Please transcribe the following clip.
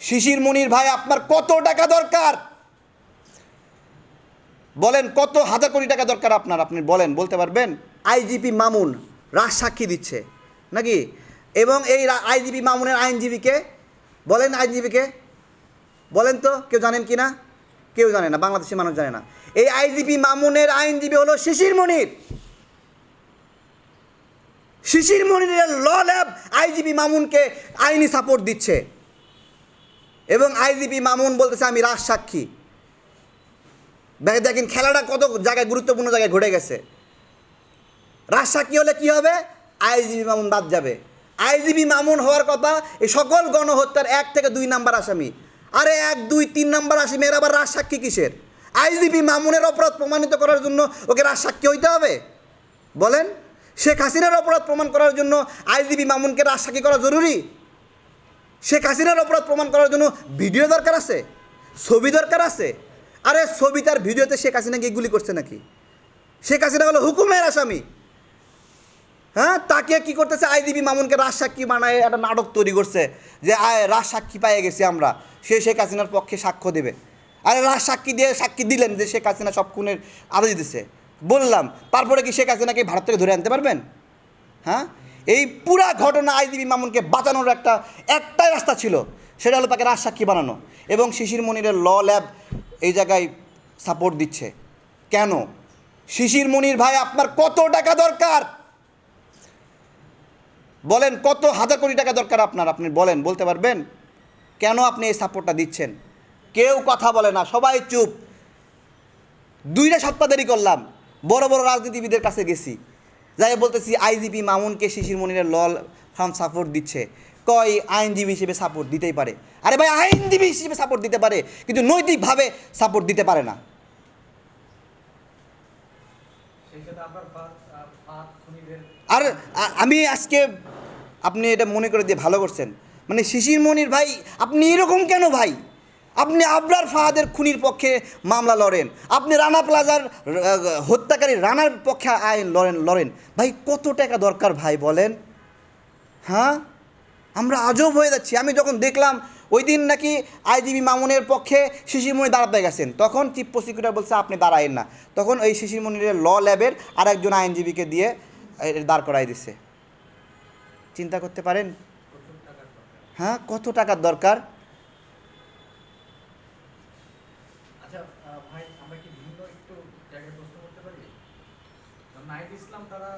শিশির মনির ভাই, আপনার কত টাকা দরকার? বলেন, কত হাজার কোটি টাকা দরকার আপনার? আপনি বলেন, বলতে পারবেন? আইজিপি মামুন রাজ সাক্ষী দিচ্ছে। নাকি? এবং এই আইজিপি মামুনের আইনজীবীকে, বলেন আইনজীবীকে, বলেন তো, কেউ জানেন কি না? কেউ জানে না, বাংলাদেশের মানুষ জানে না। এই আইজিপি মামুনের আইনজীবী হলো শিশির মনির। শিশির মনিরের ল ল্যাব আইজিপি মামুনকে আইনি সাপোর্ট দিচ্ছে। এবং আইজিপি মামুন বলতেছে, আমি রাজ সাক্ষী। দেখেন খেলাটা কত জায়গায়, গুরুত্বপূর্ণ জায়গায় ঘটে গেছে। রাজ সাক্ষী হলে কি হবে? আইজিবি মামুন বাদ যাবে। আইজিবি মামুন হওয়ার কথা, এই সকল গণহত্যার এক থেকে দুই নাম্বার আসামি। আরে এক, দুই, তিন নাম্বার আসামি, এর আবার রাজ সাক্ষী কিসের? আইজিবি মামুনের অপরাধ প্রমাণিত করার জন্য ওকে রাজ সাক্ষী হইতে হবে। বলেন, শেখ হাসিনার অপরাধ প্রমাণ করার জন্য আইজিবি মামুনকে রাজ সাক্ষী করা জরুরি? শেখ হাসিনার অপরাধ প্রমাণ করার জন্য ভিডিও দরকার আছে? ছবি দরকার আছে? আরে ছবি তার ভিডিওতে শেখ হাসিনাকে গুলি করছে নাকি? শেখ হাসিনা হলো হুকুমের আসামি। হ্যাঁ তাকে কি করতেছে? আইজিবি মামুনকে রাজ সাক্ষী বানায় একটা নাটক তৈরি করছে যে, আয় রাজ সাক্ষী পাইয়ে গেছি আমরা। সে শেখ হাসিনার পক্ষে সাক্ষ্য দেবে। আরে রাজ সাক্ষী দিয়ে সাক্ষী দিলেন যে শেখ হাসিনা সব খুনের আদেশ দিছে। বললাম, তারপরে কি শেখ হাসিনাকে ভারত থেকে ধরে আনতে পারবেন? হ্যাঁ? এই পুরা ঘটনা আইজিবি মামুনকে বাঁচানোর একটা, একটাই রাস্তা ছিল, সেটা হলো তাকে রাজ সাক্ষী বানানো। এবং শিশির মনিরের ল ল্যাব এই জায়গায় সাপোর্ট দিচ্ছে। কেন? শিশির মনির ভাই, আপনার কত টাকা দরকার? বলেন, কত হাজার কোটি টাকা দরকার আপনার? আপনি বলেন, বলতে পারবেন? কেন আপনি এই সাপোর্টটা দিচ্ছেন? কেউ কথা বলে না, সবাই চুপ। দুইটা সপ্তাহ দেরি করলাম, বড় বড় রাজনীতিবিদের কাছে গেছি। যাই বলতেছি, আইজিপি মামুনকে শিশির মনিরের লল ফার্ম সাপোর্ট দিচ্ছে। কয় আইনজীবী হিসেবে সাপোর্ট দিতেই পারে? আরে ভাই, আইনজীবী হিসেবে সাপোর্ট দিতে পারে, কিন্তু নৈতিকভাবে সাপোর্ট দিতে পারে না। আর আমি আজকে আপনি এটা মনে করে দিয়ে ভালো করছেন। মানে শিশির মনির ভাই, আপনি এরকম কেন ভাই? আপনি আবরার ফাহাদের খুনির পক্ষে মামলা লড়েন। আপনি রানা প্লাজার হত্যাকারী রানার পক্ষে আইন লড়েন লড়েন। ভাই, কত টাকা দরকার ভাই বলেন? হ্যাঁ? আমরা আজব হয়ে যাচ্ছি। আমি যখন দেখলাম ওই দিন নাকি আইজিবি মামুনের পক্ষে শিশিরমণি দাঁড়াতে গেছেন, তখন চিফ প্রসিকিউটর বলছে, আপনি দাঁড়ায়েন না। তখন ওই শিশিরমণির ল ল্যাবের আরেকজন আইনজীবীকে দিয়ে দাঁড় করাই দিছে। চিন্তা করতে পারেন? হ্যাঁ? কত টাকার দরকার? ভাই আমরা কি ভিন্ন একটু জায়গায় প্রশ্ন করতে পারি? নাইট ইসলাম তারা